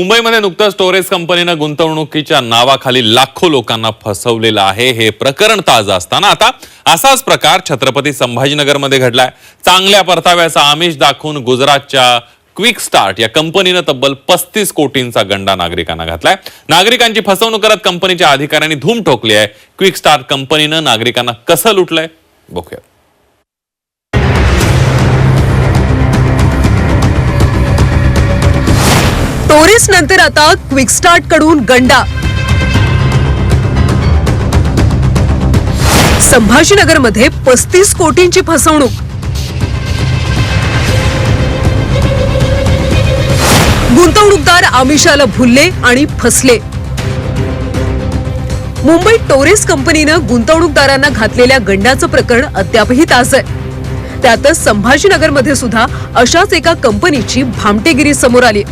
मुंबईमध्ये नुकतंच स्टोरेज कंपनीनं गुंतवणुकीच्या नावाखाली लाखो लोकांना फसवलेलं आहे. हे प्रकरण ताजं असताना आता असाच प्रकार छत्रपती संभाजीनगरमध्ये घडलाय. चांगल्या परताव्याचा आमिष दाखवून गुजरातच्या क्विक स्टार्ट या कंपनीनं तब्बल पस्तीस कोटींचा गंडा नागरिकांना घातलाय. नागरिकांची फसवणूक करत कंपनीच्या अधिकाऱ्यांनी धूम ठोकली आहे. क्विक स्टार्ट कंपनीनं नागरिकांना कसं लुटलंय? बघूया टोरिस नंतर आता क्विक स्टार्टकडून गंडा. संभाजीनगरमध्ये पस्तीस कोटींची फसवणूक. गुंतवणूकदार आमिषाला भुलले आणि फसले. मुंबईत टोरेस कंपनीनं गुंतवणूकदारांना घातलेल्या गंडाचं प्रकरण अद्यापही ताज आहे. त्यातच संभाजीनगरमध्ये सुद्धा अशाच एका कंपनीची भामटेगिरी समोर आली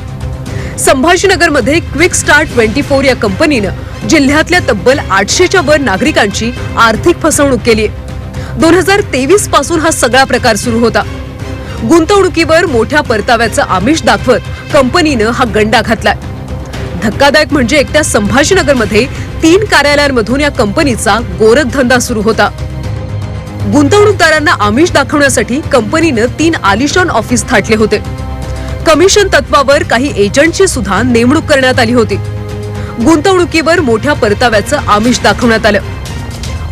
संभाजीनगरमध्ये क्विक स्टार्ट ट्वेंटी फोर या कंपनीनं जिल्ह्यातल्या तब्बल आठशेच्या वर नागरिकांची आर्थिक फसवणूक केली दोन हजार तेवीसपासून हा सगळा प्रकार सुरू होता. गुंतवणुकीवर मोठ्या परताव्याचं आमिष दाखवत कंपनीनं हा गंडा घातलाय. धक्कादायक म्हणजे एकट्या संभाजीनगरमध्ये तीन कार्यालयांमधून या कंपनीचा गोरखधंदा सुरू होता. गुंतवणूकदारांना आमिष दाखवण्यासाठी कंपनीनं तीन आलिशान ऑफिस थाटले होते. कमिशन तत्वावर काही एजंटची सुद्धा नेमणूक करण्यात आली होती. गुंतवणुकीवर मोठ्या परताव्याचं आमिष दाखवण्यात आलं.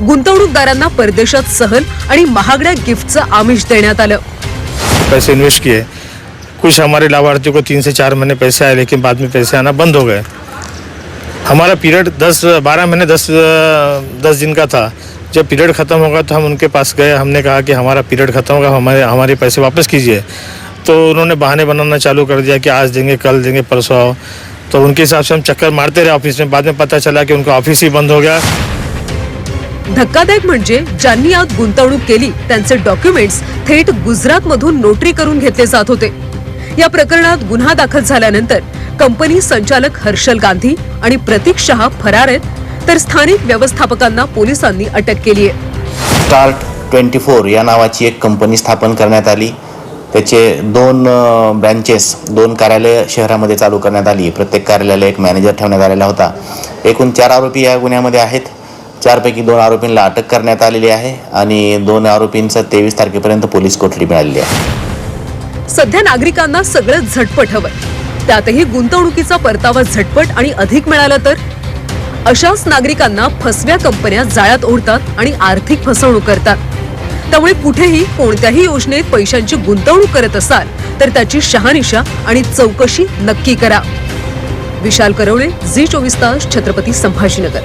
गुंतवणूकदारांना परदेशात सहल आणि महागड्या गिफ्टचं आमिष देण्यात आलं. पैसे इन्वेस्ट किए. कुछ हमारे लाभार्थियों को तीन से चार महीने पैसे आए लेकिन बाद में पैसे आना बंद हो गए। हमारा पीरियड दस बारह महीने दस दस दिन का था। जब पीरियड ख़त्म होगा तो हम उनके पास गए। हमने कहा कि हमारा पीरियड ख़त्म होगा हमारे हमारे पैसे वापस कीजिए। तो उन्होंने बहाने बनाना चालू कर दिया कि आज देंगे कल देंगे परसों आओ। तो उनके हिसाब से हम चक्कर मारते रहे ऑफिस में। बाद में पता चला कि उनका ऑफिस ही बंद हो गया। धक्कादायक म्हणजे ज्यांनी आत गुंतवणूक केली त्यांचे डॉक्युमेंट्स थेट गुजरात मधून नोटरी करून घेतले जात होते. या प्रकरणात गुन्हा दाखल झाल्यानंतर कंपनी संचालक हर्षल गांधी आणि प्रतीक शहा फरार आहेत तर स्थानिक व्यवस्थापकांना पोलिसांनी अटक केली आहे. स्टार्ट ट्वेंटी फोर या नावाची एक कंपनी स्थापन करण्यात आली. त्याचे दोन ब्रँचेस दोन कार्यालय शहरामध्ये चालू करण्यात आली. प्रत्येक कार्यालयाला एक मॅनेजर ठेवण्यात आलेला होता. एकूण चार आरोपी या गुन्ह्यामध्ये आहेत. चारपैकी दोन आरोपींना अटक करण्यात आलेली आहे आणि दोन आरोपींचं तेवीस तारखेपर्यंत पोलीस कोठडी मिळालेली आहे. सध्या नागरिकांना सगळं झटपट हवं त्यातही गुंतवणुकीचा परतावा झटपट आणि अधिक मिळाला तर? अशाच नागरिकांना फसव्या कंपन्या जाळ्यात ओढतात आणि आर्थिक फसवणूक करतात. त्यामुळे कुठेही कोणत्याही योजनेत पैशांची गुंतवणूक करत असाल तर त्याची शहानिशा आणि चौकशी नक्की करा. विशाल करवळे झी चोवीस तास छत्रपती संभाजीनगर.